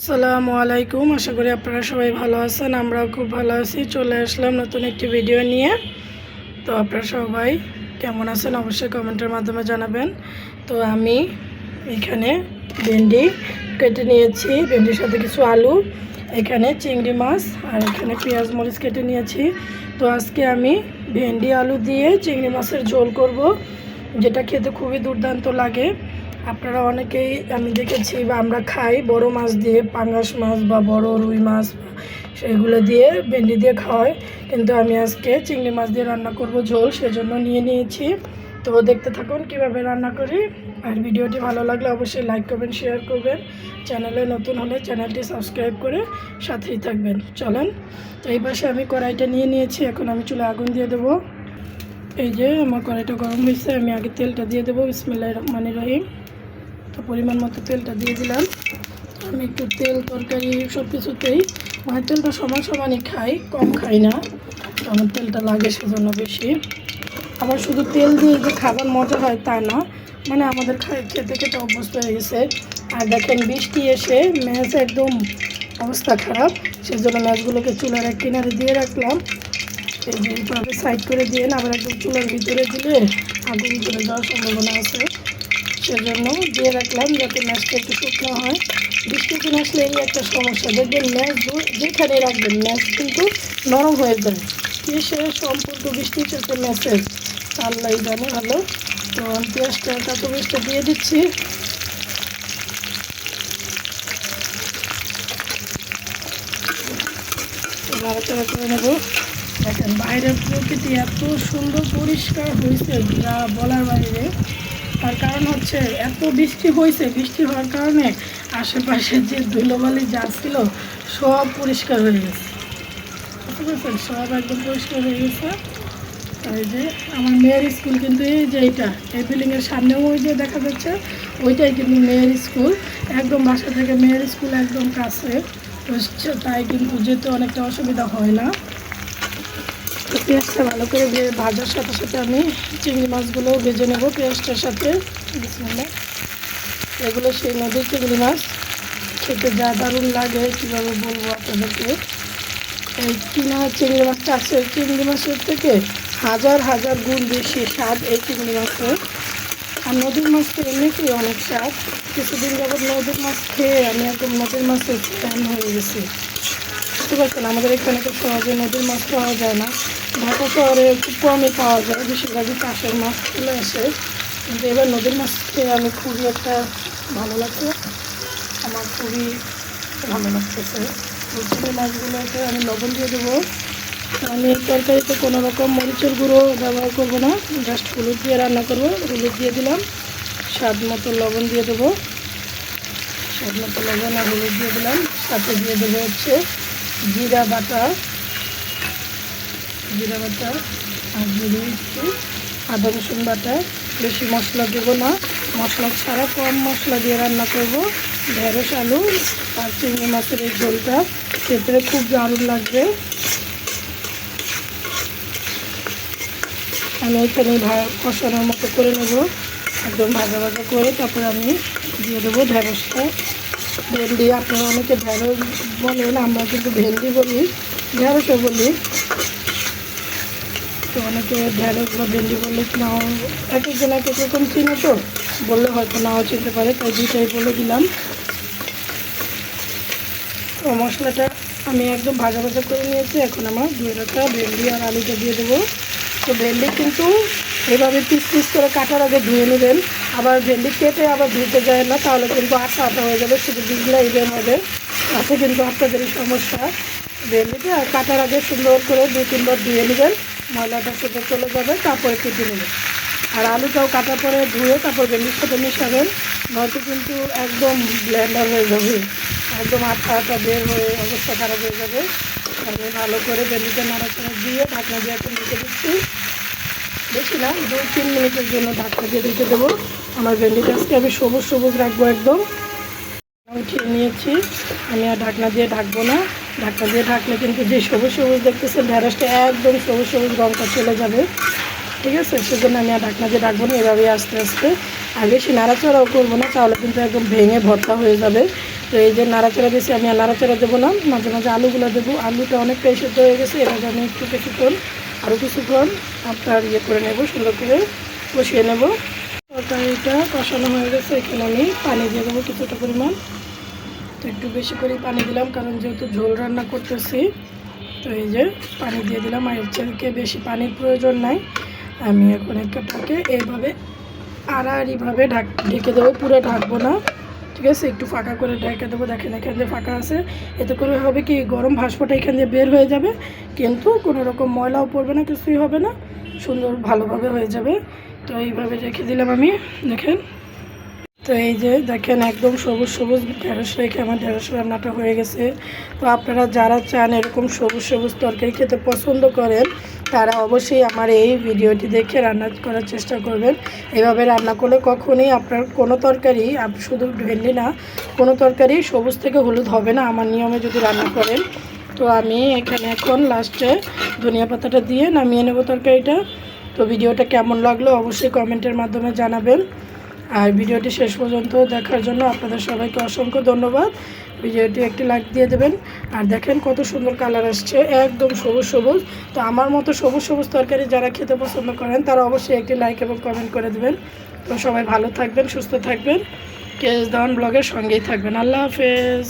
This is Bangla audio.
আসসালামু আলাইকুম, আশা করি আপনারা সবাই ভালো আছেন, আমরাও খুব ভালো আছি। চলে আসলাম নতুন একটি ভিডিও নিয়ে। তো আপনারা সবাই কেমন আছেন অবশ্যই কমেন্টের মাধ্যমে জানাবেন। তো আমি এখানে ভেন্ডি কেটে নিয়েছি, ভেন্ডির সাথে কিছু আলু, এখানে চিংড়ি মাছ আর এখানে পেঁয়াজ মরিচ কেটে নিয়েছি। তো আজকে আমি ভেন্ডি, আলু দিয়ে চিংড়ি মাছের ঝোল করব, যেটা খেতে খুবই দুর্দান্ত লাগে। আপনারা অনেকেই আমি দেখেছি বা আমরা খাই বড় মাছ দিয়ে, পাঙ্গাস মাছ বা বড় রুই মাছ সেগুলো দিয়ে ভেন্ডি দিয়ে খাওয়াই। কিন্তু আমি আজকে চিংড়ি মাছ দিয়ে রান্না করব ঝোল, সেজন্য নিয়ে নিয়েছি। তো দেখতে থাকুন কীভাবে রান্না করি। আর ভিডিওটি ভালো লাগলে অবশ্যই লাইক করবেন, শেয়ার করবেন। চ্যানেলে নতুন হলে চ্যানেলটি সাবস্ক্রাইব করে সাথেই থাকবেন। চলেন, তো এই পাশে আমি কড়াইটা নিয়ে নিয়েছি। এখন আমি চুলে আগুন দিয়ে দেবো। এই যে আমার কড়াইটা গরম হয়েছে, আমি আগে তেলটা দিয়ে দেবো। বিসমিল্লাহ রহমানি রহিম। তো পরিমাণ মতো তেলটা দিয়ে দিলাম। আমি একটু তেল, তরকারি সব কিছুতেই। মানে তেলটা সমান সমানই খাই, কম খাই না। আমার তেলটা লাগে সেজন্য বেশি। আবার শুধু তেল দিয়ে যে খাবার মজা হয় তা না। মানে আমাদের খাই খেতে খেতে অভ্যস্ত হয়ে গেছে। আর দেখেন বৃষ্টি এসে ম্যাচ একদম অবস্থা খারাপ। সেজন্য ম্যাচগুলোকে চুলার এক কিনারে দিয়ে রাখলাম। এই যে এইভাবে সাইড করে দিয়ে আবার একদম চুলার ভিতরে দিলে আগুন ধরে যাওয়ার সম্ভাবনা আছে। সেজন্য দিয়ে রাখলাম যাতে ম্যাচটা একটু শুকনো হয়। বৃষ্টির দিন আসলে এই একটা সমস্যা। দেখবেন ম্যাচ যেখানে রাখবেন ম্যাচ কিন্তু নরম হয়ে যায়। এসে সম্পূর্ণ বৃষ্টি চলছে ম্যাচের আল্লাহ জানে ভালো। তো পেঁয়াজটা, কাঁচা পেঁয়াজটা দিয়ে দিচ্ছি। নাড়াচাড়া করে নেব। দেখেন বাইরের প্রকৃতি এত সুন্দর পরিষ্কার হয়েছে যা বলার বাইরে। তার কারণ হচ্ছে এত বৃষ্টি হয়েছে, বৃষ্টি হওয়ার কারণে আশেপাশে যে ধুলোবালি যা ছিল সব পরিষ্কার হয়ে গেছে। বুঝতে পারছেন? সব একদম পরিষ্কার হয়ে গেছে। এই যে আমার মেয়ের স্কুল কিন্তু এই যে এইটা, এই বিল্ডিংয়ের সামনেও ওই যে দেখা যাচ্ছে, ওইটাই কিন্তু মেয়ের স্কুল। একদম বাসা থেকে মেয়ের স্কুল একদম কাছে। তাই কিন্তু যেতে অনেকটা অসুবিধা হয় না। তো পেঁয়াজটা ভালো করে ভাজার সাথে সাথে আমি চিংড়ি মাছগুলো ভেজে নেব পেঁয়াজটার সাথে। এগুলো সেই নদীর চিংড়ি মাছ। খেতে যা দারুণ লাগে, কীভাবে বলব আপনাদেরকে? এই কিনা চিংড়ি মাছটা আছে চিংড়ি মাছের থেকে হাজার হাজার গুণ বেশি স্বাদ এই চিংড়ি মাছের। আর নদীর মাছ তো এমনিতেই অনেক স্বাদ। কিছুদিন যাবত নদীর মাছ খেয়ে আমি একদম নদীর মাছের ফ্যান হয়ে গেছি। বুঝতে পারছেন? আমাদের এখানে তো সহজে নদীর মাছ পাওয়া যায় না। ঢাকা শহরে খুব কমে পাওয়া যায়, বেশিরভাগই চাষের মাছ চলে আসে। কিন্তু এবার নদীর মাছ খেয়ে আমি খুবই একটা ভালো লাগছে। আমার খুবই ভালো লাগতেছে। চিংড়ি মাছগুলোতে আমি লবণ দিয়ে দেবো। আমি তরকারিতে কোনো রকম মরিচের গুঁড়ো ব্যবহার করব না জাস্ট হলুদ দিয়ে রান্না করব। হলুদ দিয়ে দিলাম, স্বাদ মতো লবণ দিয়ে দেবো। স্বাদ মতো লবণ আর হলুদ দিয়ে দিলাম। সাথে দিয়ে দেবো হচ্ছে জিরা বাটা। জিরা বাটা, আর দিয়ে একটু, আদা রসুন বাটা, বেশি মশলা দেবো না। মশলা ছাড়া কম মশলা দিয়ে রান্না করব। ঢেঁড়স, আলু, আর চিংড়ি মাছের এই ঝোলটা খেতে খুব দারুণ লাগবে। আমি এখানে কষানোর মতো করে নেব। একদম ভাজা ভাজা করে তারপর আমি দিয়ে দেবো ঢেঁড়সটা। ভেন্ডি, আপনারা অনেকে ঢেঁড়স বলেন, আমরা কিন্তু ভেন্ডি বলি, ঢেঁড়সও বলি। তো অনেকে ঢেঁড়স বা ভেন্ডি বললে নাও, এক একজন এক এক রকম চিনে তো, বললে হয়তো নাও চিনতে পারে, তাই দুইটাই বলে দিলাম। তো মশলাটা আমি একদম ভাজা ভাজা করে নিয়েছি, এখন আমার ধুয়ে রাখা ভেন্ডি আর আলুটা দিয়ে দেবো। তো ভেন্ডি কিন্তু এভাবে পিস পিস করে কাটার আগে ধুয়ে নেবেন। আবার ভেন্ডি কেটে আবার ধুতে যায় না, তাহলে কিন্তু আটা আটা হয়ে যাবে, শুধু বিজলাই বের হবে। তাতে কিন্তু আপনাদেরই সমস্যা। ভেন্ডিতে আর কাটার আগে সুন্দর করে দু তিনবার ধুয়ে নেবেন। ময়লাটা সেটা চলে যাবে, তারপরে কেটে নেবেন আর আলুটাও কাটার পরে ধুয়ে তারপর ভেন্ডির সাথে মিশাবেন, নয়তো কিন্তু একদম ব্লেন্ডার হয়ে যাবে, একদম আঠা আঠা বের হয়ে অবস্থা খারাপ হয়ে যাবে। আমি ভালো করে ভেন্ডিটা নাড়াচাড়া দিয়ে ঢাকনা দিয়ে এখন রেখে দিচ্ছি। বেশি না দুই তিন মিনিটের জন্য ঢাকনা দিয়ে রেখে দেবো। আমার ভেন্ডিটা আজকে আমি সবুজ সবুজ রাখব একদম। উঠিয়ে নিয়েছি, আমি আর ঢাকনা দিয়ে ঢাকবো না। ঢাকনা দিয়ে ঢাকলে কিন্তু যে সবুজ সবুজ দেখতেছেন, ঢেঁড়সটা একদম সবুজ সবুজ রঙটা চলে যাবে। ঠিক আছে? সেজন্য আমি আর ঢাকনা দিয়ে রাখব না, এভাবেই আস্তে আস্তে। আর বেশি নাড়াচাড়াও করব না, তাহলে কিন্তু একদম ভেঙে ভর্তা হয়ে যাবে। তো এই যে নাড়াচাড়া দিয়েছি, আমি আর নাড়াচাড়া দেবো না, মাঝে মাঝে আলুগুলো দেবো। আলুটা অনেকটাই সেদ্ধ হয়ে গেছে, এটাকে আমি একটু কিছুক্ষণ আরও কিছুক্ষণ আপনার ইয়ে করে নেব, সুন্দর করে কষিয়ে নেব। তরকারিটা কষানো হয়ে গেছে, এখানে আমি পানি দিয়ে দেবো কিছুটা পরিমাণ। তো একটু বেশি করে পানি দিলাম, কারণ যেহেতু ঝোল রান্না করতেছি, তো এই যে পানি দিয়ে দিলাম, আর এর বেশি পানির প্রয়োজন নাই। আমি এখন একটাকে এইভাবে আড়াআড়িভাবে ঢাক ঢেকে দেবো, পুরো ঢাকবো না, ঠিক আছে? একটু ফাঁকা করে ঢেকে দেবো, দেখেন এখান দিয়ে ফাঁকা আছে। এতে করে হবে কি, গরম ভাস্পটা এখান দিয়ে বের হয়ে যাবে, কিন্তু কোনো রকম ময়লাও পড়বে না, কিছুই হবে না, সুন্দর ভালোভাবে হয়ে যাবে। তো এইভাবে রেখে দিলাম আমি, দেখেন। তো এই যে দেখেন একদম সবুজ সবুজ ঢেঁড়স রেখে আমার ঢেঁড়স রান্নাটা হয়ে গেছে। তো আপনারা যারা চান এরকম সবুজ সবুজ তরকারি খেতে পছন্দ করেন, তারা অবশ্যই আমার এই ভিডিওটি দেখে রান্না করার চেষ্টা করবেন। এভাবে রান্না করলে কখনোই আপনার কোনো তরকারি শুধু ভেন্ডি না, কোনো তরকারি সবুজ থেকে হলুদ হবে না আমার নিয়মে যদি রান্না করেন। তো আমি এখানে এখন লাস্টে ধনিয়া পাতাটা দিয়ে নামিয়ে নেব তরকারিটা। তো ভিডিওটা কেমন লাগল অবশ্যই কমেন্টের মাধ্যমে জানাবেন। আর ভিডিওটি শেষ পর্যন্ত দেখার জন্য আপনাদের সবাইকে অসংখ্য ধন্যবাদ। ভিডিওটি একটি লাইক দিয়ে দেবেন। আর দেখেন কত সুন্দর কালার আসছে, একদম সবুজ সবুজ। তো আমার মতো সবুজ সবুজ তরকারি যারা খেতে পছন্দ করেন, তারা অবশ্যই একটি লাইক এবং কমেন্ট করে দেবেন। তো সবাই ভালো থাকবেন, সুস্থ থাকবেন। কেস দান ব্লগের সঙ্গেই থাকবেন। আল্লাহ হাফেজ।